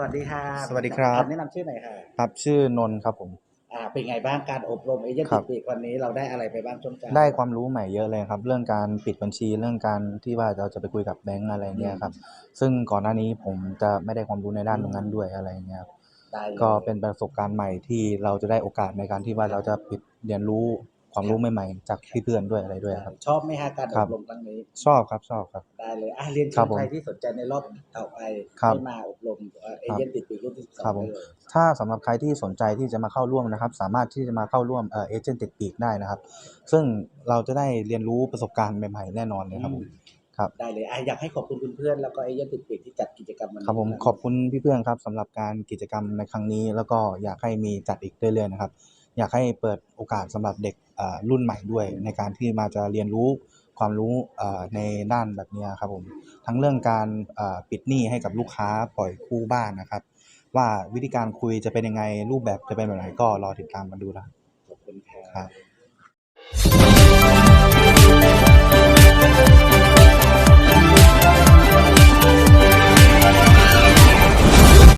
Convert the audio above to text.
สวัสดีค่ะสวัสดีครับ แนะนำชื่อหน่อยค่ะครับชื่อนนท์ครับผม อ่าเป็นไงบ้างการอบรมเอเจนต์ครับปีกวันนี้เราได้อะไรไปบ้างช่วงเช้าได้ความรู้ใหม่เยอะเลยครับ เรื่องการปิดบัญชีเรื่องการที่ว่าเราจะไปคุยกับแบงก์อะไรเงี้ยครับ ซึ่งก่อนหน้านี้ผมจะไม่ได้ความรู้ในด้านตรงนั้นด้วยอะไรเงี้ยครับได้ลยก็เป็นประสบการณ์ใหม่ที่เราจะได้โอกาสในการที่ว่าเราจะปิดเรียนรู้ ความรู้ใหม่ๆ จากพี่เพื่อนด้วยอะไรด้วยครับ ชอบไหมฮะการอครับบรมครั้งนี้ชอบครับชอบครับ ได้เลยอะเรียนคเชิรับญผมใครที่สนใจในรอบต่อไปครับให้มาอบรมเอเจนต์ติดปีกรุ่นที่สองครับผมได้เลยถ้าสำหรับใครที่สนใจที่จะมาเข้าร่วมนะครับ สามารถที่จะมาเข้าร่วมเอ่อเอเจนต์ติดปีกได้นะครับ ซึ่งเราจะได้เรียนรู้ประสบการณ์ใหม่ๆแน่นอนเลยครับผมครับได้เลยอะอยากให้ขอบคุณเพื่อนๆแล้วก็เอเจนต์ติดปีกที่จัดกิจกรรมวันนี้ครับผมขอบคุณพี่เพื่อนครับสำหรับการกิจกรรมในครั้งนี้ แล้วก็อยากให้มีจัดอีกเรื่อยๆนะครับ อยากให้เปิดโอกาสสำหรับเด็กเอ่อรุ่นใหม่ด้วย ในการที่มาจะเรียนรู้ความรู้เอ่อในด้านแบบเนี้ยครับผมทั้งเรื่องการเอ่อปิดหนี้ให้กับลูกค้าปล่อยกู้บ้านนะครับ ว่าวิธีการคุยจะเป็นยังไงรูปแบบจะเป็นแบบไหนก็รอติดตามกันดูนะครับขอบคุณค่ะครับ